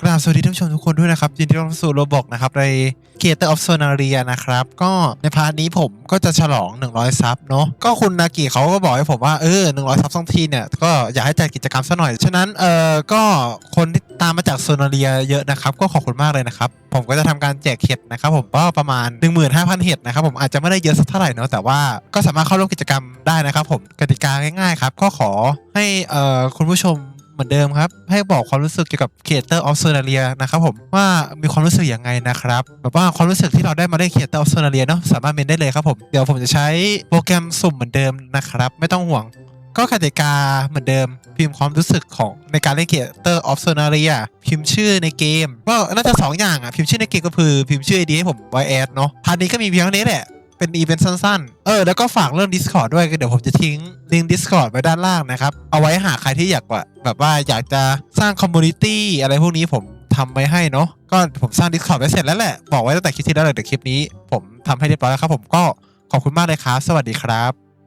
กราบสวัสดีท่านผู้ชมทุกคนด้วยนะครับ ยินดีต้อนรับสู่โรบอกนะครับ ใน Creator of Sonaria นะครับ ก็ในพาร์ทนี้ผมก็จะฉลอง 100 ซับเนาะก็คุณนากิเขาก็บอกให้ผมว่า เออ 100 ซับสองทีเนี่ย ก็อยากให้จัดกิจกรรมซะหน่อย ฉะนั้น เออก็คนที่ตามมาจาก Sonaria เยอะนะครับ ก็ขอบคุณมากเลยนะครับ ผมก็จะทำการแจกเห็ดนะครับ ผมก็ประมาณ 15,000 เห็ดนะครับ ผมอาจจะไม่ได้เยอะสักเท่าไหร่เนาะแต่ว่าก็สามารถเข้าร่วมกิจกรรมได้นะครับ ผมกติกาง่ายๆครับก็ขอให้เอ่อคุณผู้ชม เหมือนเดิมครับ ให้บอกความรู้สึกเกี่ยวกับ Creator of Sonaria นะครับผมว่ามีความรู้สึกยังไงนะครับแบบว่าความรู้สึกที่เราได้มาได้ Creator of Sonaria เนาะสามารถเมนได้เลยครับผมเดี๋ยวผมจะใช้โปรแกรมสุ่มเหมือนเดิมนะครับ ไม่ต้องห่วง ก็กติกาเหมือนเดิม พิมพ์ความรู้สึกของในการเล่น Creator of Sonaria พิมพ์ชื่อในเกมก็น่าจะสองอย่างอะพิมพ์ชื่อในเกมก็คือพิมพ์ชื่อ ID ให้ผมไวแอดเนาะพาร์ทนี้ก็มีเพียงนี้แหละ เป็นอีเวนต์สั้นๆ เออ แล้วก็ฝากเรื่อง Discord ด้วยเดี๋ยวผมจะทิ้งลิงก์ Discord ไว้ด้านล่างนะครับ เอาไว้หาใครที่อยากว่าแบบว่าอยากจะสร้างคอมมูนิตี้อะไรพวกนี้ผมทำไว้ให้เนาะก็ผมสร้าง Discord ไว้เสร็จแล้วแหละ บอกไว้ตั้งแต่คลิปที่แล้วเลยแต่คลิปนี้ ผมทำให้เรียบร้อยแล้วครับผมก็ขอบคุณมากเลยครับ สวัสดีครับ